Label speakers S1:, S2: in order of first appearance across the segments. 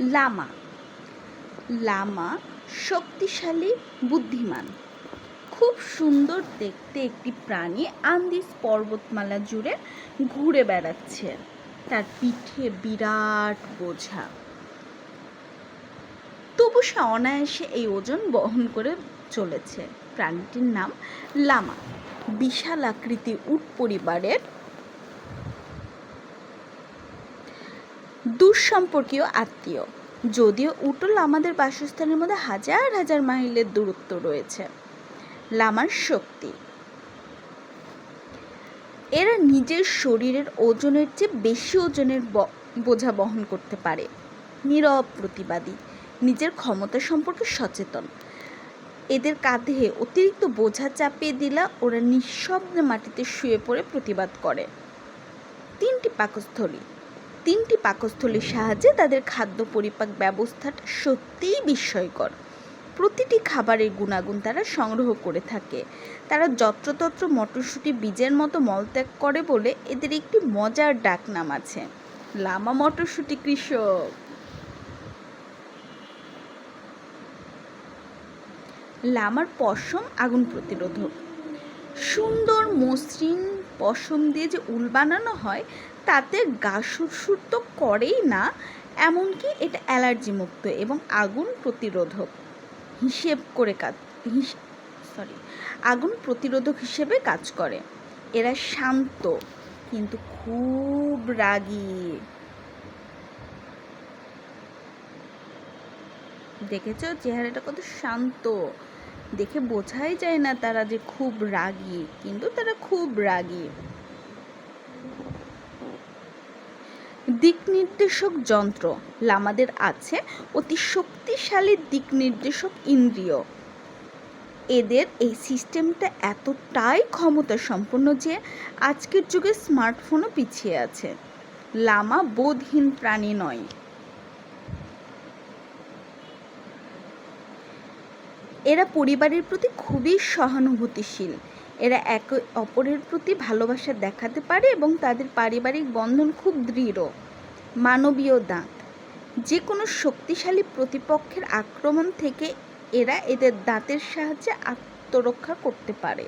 S1: লামা। লামা শক্তিশালী, বুদ্ধিমান। খুব সুন্দর দেখতে একটি প্রাণী আন্দিজ পর্বতমালা জুড়ে ঘুরে বেড়াচ্ছে। তার পিঠে বিরাট বোঝা। তবু সে অনায়াসে এই ওজন বহন করে চলেছে। প্রাণীটির নাম লামা। বিশাল আকৃতি উট পরিবারের দুঃসম্পর্কীয় আত্মীয়। যদিও উটল আমাদের বাসস্থানের মধ্যে হাজার হাজার মাইলের দূরত্ব রয়েছে। লামার শক্তি। এরা নিজের শরীরের ওজনের চেয়ে বেশি ওজনের বোঝা বহন করতে পারে। নীরব, প্রতিবাদী, নিজের ক্ষমতা সম্পর্কে সচেতন। এদের কাঁধে অতিরিক্ত বোঝা চাপিয়ে দিলা ওরা নিঃশব্দে মাটিতে শুয়ে পড়ে প্রতিবাদ করে। তিনটি পাকস্থলী। তিনটি পাকস্থলীর সাহায্যে তাদের খাদ্য পরিপাক ব্যবস্থাটা সত্যিই বিস্ময়কর। প্রতিটি খাবারের গুণাগুণ তারা সংগ্রহ করে থাকে। তারা যত্রতত্র মটরশুঁটি বীজের মতো মলত্যাগ করে বলে এদের একটি মজার ডাকনাম আছে। লামা মটরশুঁটি কৃষক। লামার পশম আগুন প্রতিরোধক। সুন্দর মসৃণ পশম দিয়ে যে উল বানানো হয়, তাতে গা সুরসুর তো করেই না, এমনকি এটা অ্যালার্জি মুক্ত এবং আগুন প্রতিরোধক হিসেব করে কাজ সরি আগুন প্রতিরোধক হিসেবে কাজ করে। এরা শান্ত, কিন্তু খুব রাগী। দেখেছ? চেহারাটা কত শান্ত। দেখে বোঝাই যায় না তারা যে খুব রাগী, কিন্তু তারা খুব রাগী। দিক নির্দেশক যন্ত্র। লামাদের আছে অতি শক্তিশালী দিক নির্দেশক ইন্দ্রিয়। এদের এই সিস্টেমটা এতটাই ক্ষমতা সম্পন্ন যে আজকের যুগে স্মার্টফোনও পিছিয়ে আছে। লামা বোধহীন প্রাণী নয়। এরা পরিবারের প্রতি খুবই সহানুভূতিশীল। এরা একে অপরের প্রতি ভালোবাসা দেখাতে পারে এবং তাদের পারিবারিক বন্ধন খুব দৃঢ়। মানবীয় দাঁত। যে কোনো শক্তিশালী প্রতিপক্ষের আক্রমণ থেকে এরা এদের দাঁতের সাহায্যে আত্মরক্ষা করতে পারে।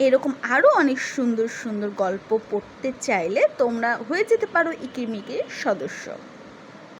S1: এরকম আরও অনেক সুন্দর সুন্দর গল্প পড়তে চাইলে তোমরা হয়ে যেতে পারো ইকিমিকির সদস্য।